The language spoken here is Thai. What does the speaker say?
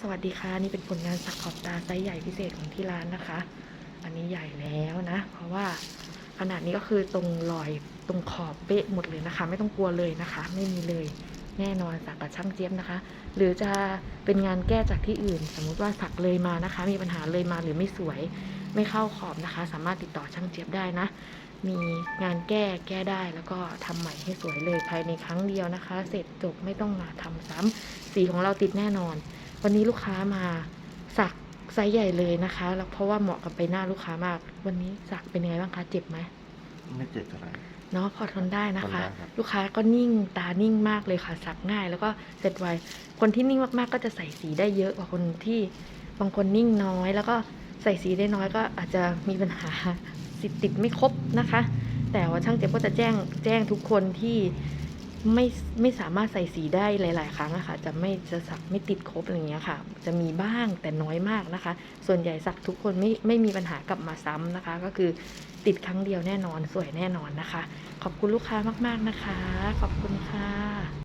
สวัสดีค่ะนี่เป็นผลงานสักขอบตาไซส์ใหญ่พิเศษของที่ร้านนะคะ อันนี้ใหญ่แล้วนะ เพราะว่าขนาดนี้ก็คือตรงรอยตรงขอบเป๊ะหมดเลยนะคะ ไม่ต้องกลัวเลยนะคะ ไม่มีเลยแน่นอนสักกับช่างเจี๊ยบนะคะ หรือจะเป็นงานแก้จากที่อื่น สมมุติว่าสักเลยมานะคะ มีปัญหาเลยมาหรือไม่สวย ไม่เข้าขอบนะคะ สามารถติดต่อช่างเจี๊ยบได้นะ มีงานแก้แก้ได้แล้วก็ทำใหม่ให้สวยเลยภายในครั้งเดียวนะคะ เสร็จจบไม่ต้องมาทำซ้ำสีของเราติดแน่นอน วันนี้ลูกค้ามาสักไซส์ใหญ่เลยนะคะแล้วเพราะว่าเหมาะกับใบหน้าลูกค้ามาก วันนี้สักเป็นยังไงบ้างคะเจ็บไหมไม่เจ็บอะไรเนาะพอทนได้นะคะทนได้ครับลูกค้าก็นิ่งตานิ่งมากเลยค่ะสักง่าย แล้วก็เสร็จไวคนที่นิ่งมากๆ ก็จะใส่สีได้เยอะกว่าคนที่บางคนนิ่งน้อย แล้วก็ใส่สีได้น้อยก็อาจจะมีปัญหาสิทธิ์ติดไม่ครบนะคะ แต่ว่าช่างเจ็บก็จะแจ้งแจ้งทุกคนที่ ไม่ไม่สามารถใส่สีได้หลาย ๆ ครั้งอะค่ะ จะไม่จะสักไม่ติดครบอะไรเงี้ยค่ะ จะมีบ้างแต่น้อยมากนะคะ ส่วนใหญ่สักทุกคนไม่ไม่มีปัญหากลับมาซ้ำนะคะ ก็คือติดครั้งเดียวแน่นอนสวยแน่นอนนะคะ ขอบคุณลูกค้ามาก ๆ นะคะ ขอบคุณค่ะ